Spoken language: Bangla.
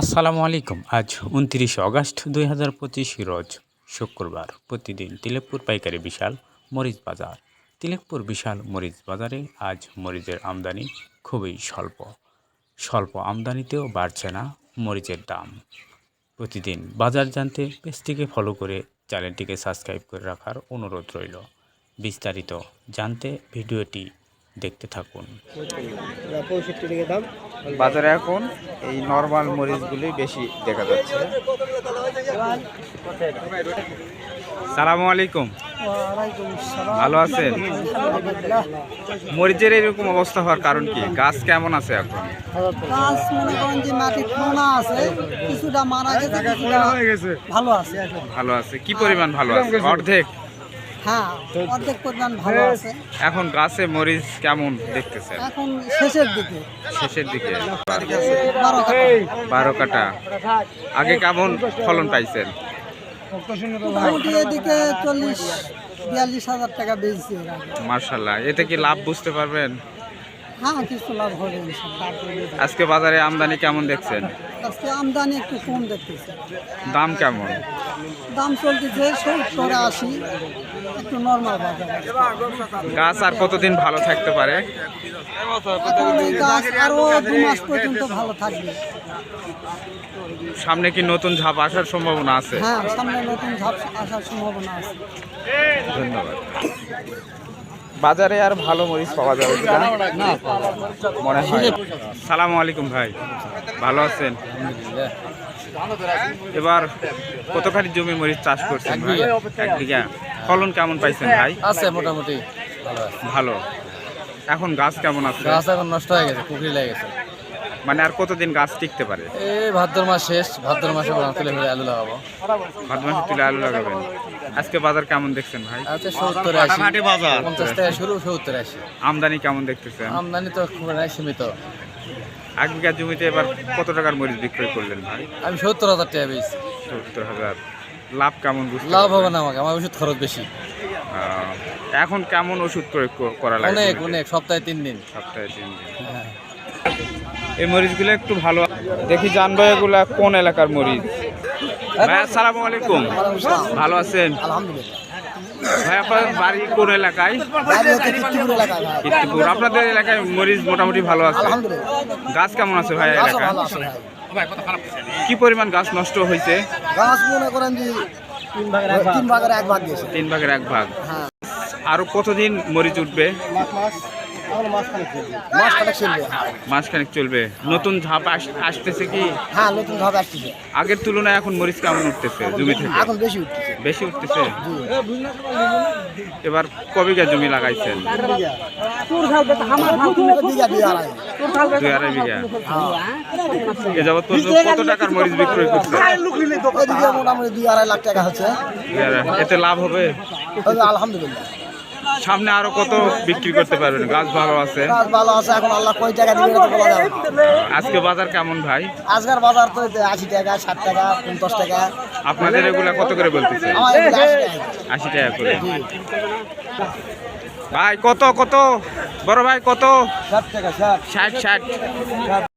আসসালামু আলাইকুম। আজ উনত্রিশে আগস্ট দুই হাজার পঁচিশ রোজ শুক্রবার। প্রতিদিন তিলেকপুর পাইকারি বিশাল মরিচ বাজার। তিলেকপুর বিশাল মরিচ বাজারে আজ মরিচের আমদানি খুবই স্বল্প। স্বল্প আমদানিতেও বাড়ছে না মরিচের দাম। প্রতিদিন বাজার জানতে পেজটিকে ফলো করে চ্যানেলটিকে সাবস্ক্রাইব করে রাখার অনুরোধ রইল। বিস্তারিত জানতে ভিডিওটি দেখতে থাকুন। পঁয়ষট্টি টাকা দাম বাজারে এখন এই নর্মাল মরিচগুলি বেশি দেখা যাচ্ছে। সালামু আলাইকুম। ভালো আছেন? মরিচের এরকম অবস্থা হওয়ার কারণ কি? গাছ কেমন আছে এখন? গাছ মনে করেন যে মাটি খোনা আছে কিছুটা মারা গেছে ভালো আছে ভালো আছে। কি পরিমাণ ভালো আছে? অর্ধেক? হ্যাঁ অর্ধেক পরিমাণ ভালো আছে। এখন গাছে মরিচ কেমন দেখতেছেন? এখন শেষের দিকে। শেষের দিকে। বারো। কাটা আগে কেমন ফলন পাইছেন? মোটামুটি এদিকে চল্লিশ বিয়াল্লিশ হাজার টাকা। মার্শাল্লাহ এতে কি লাভ বুঝতে পারবেন? হ্যাঁ কিছু লাভ হবে আজকে বাজারে আমদানি কেমন দেখছেন? আজকে আমদানি একটু কম দেখতেছে। দাম কেমন? দাম চলতেছে সত্তর আশি একটু নর্মাল বাজার। গাছ আর কতদিন ভালো থাকতে পারে? এখন এই গাছ আরও দু মাস পর্যন্ত ভালো থাকবে। সামনে কি নতুন ঝাপ আসার সম্ভাবনা আছে? হ্যাঁ সামনে নতুন ঝাপ আসার সম্ভাবনা আছে। ধন্যবাদ। বাজারে আর ভালো মরিচ পাওয়া যাবে না মনে হয়। সালাম আলাইকুম ভাই। ভালো আছেন? এবার কতখানি জমি মরিচ চাষ করছেন ভাই? এক বিঘা। ফলন কেমন পাইছেন ভাই? আছে মোটামুটি ভালো এখন গাছ কেমন আছে? গাছ এখন নষ্ট হয়ে গেছে পুকুরি লেগে গেছে। মানে আর কতদিন গাছ টিকতে পারে? এই ভাদ্র মাস শেষ ভাদ্র মাসে আমরা তুলে ফেলে আলু লাগাবো। ভাদ মাসে তুলে আলু লাগাবেন। আজকে বাজার কেমন দেখছেন ভাই? আচ্ছা সত্তর আশি। পঞ্চাশ টাকা শুরু সত্তর আশি। আমদানি কেমন দেখতেছেন? আমদানি তো খুব সীমিত। এক বিঘা জমিতে এবার কত টাকার মরিচ বিক্রয় করলেন ভাই? আমি সত্তর হাজার টাকা পেয়েছি সত্তর হাজার। লাভ কেমন বুঝতে লাভ হবে না আমাকে আমার ওষুধ খরচ বেশি। আহ, এখন কেমন ওষুধ প্রয়োগ করা লাগে অনেক অনেক সপ্তাহে তিন দিন। সপ্তাহে তিন দিন। হ্যাঁ এই মরিচগুলো একটু ভালো। দেখি জানব এগুলা কোন এলাকার মরিচ? ভাই আসসালামু আলাইকুম। ভালো আছেন? ভাই আপনার বাড়ি কোন এলাকায়? কীর্তিপুর। আপনাদের এলাকায় মরিচ মোটামুটি ভালো আছে। গাছ কেমন আছে ভাই এলাকায়? কি পরিমাণ গাছ নষ্ট হয়েছে? গাছ মনে করেন যে তিন ভাগের এক ভাগ। দিয়েছে তিন ভাগের এক ভাগ। আরও কতদিন মরিচ উঠবে? চলবে। মাসখানেক নতুন ধাপ আসতেছে কি? হ্যাঁ নতুন ভাবে আসতেছে। আগের তুলনায় এখন মরিচ কেমন উঠতেছে জমি থেকে এখন বেশি উঠতেছে। বেশি উঠতেছে? এবার কবিঘা জমি লাগাইছেন? বিঘা বিঘা দুই আড়াই বিঘা। এ যাবৎ কত টাকার মরিচ বিক্রয় করছে? দুই আড়াই লাখ টাকা হচ্ছে। এতে লাভ হবে? আলহামদুলিল্লাহ। সামনে আরও কত বিক্রি করতে পারবেন? গাছ ভালো আছে। গাছ ভালো আছে এখন আল্লাহ কয় টাকা দিবে এটা বলা যাবে আজকে বাজার কেমন ভাই? আজকের বাজার তো এতে আশি টাকা ষাট টাকা পঞ্চাশ টাকা। আপনাদের এগুলা কত করে বলতেছে? আমার এগুলো আশি টাকা। আশি টাকা করে। ভাই কত কত? বড় ভাই কত? ষাট টাকা ষাট। ষাট ষাট।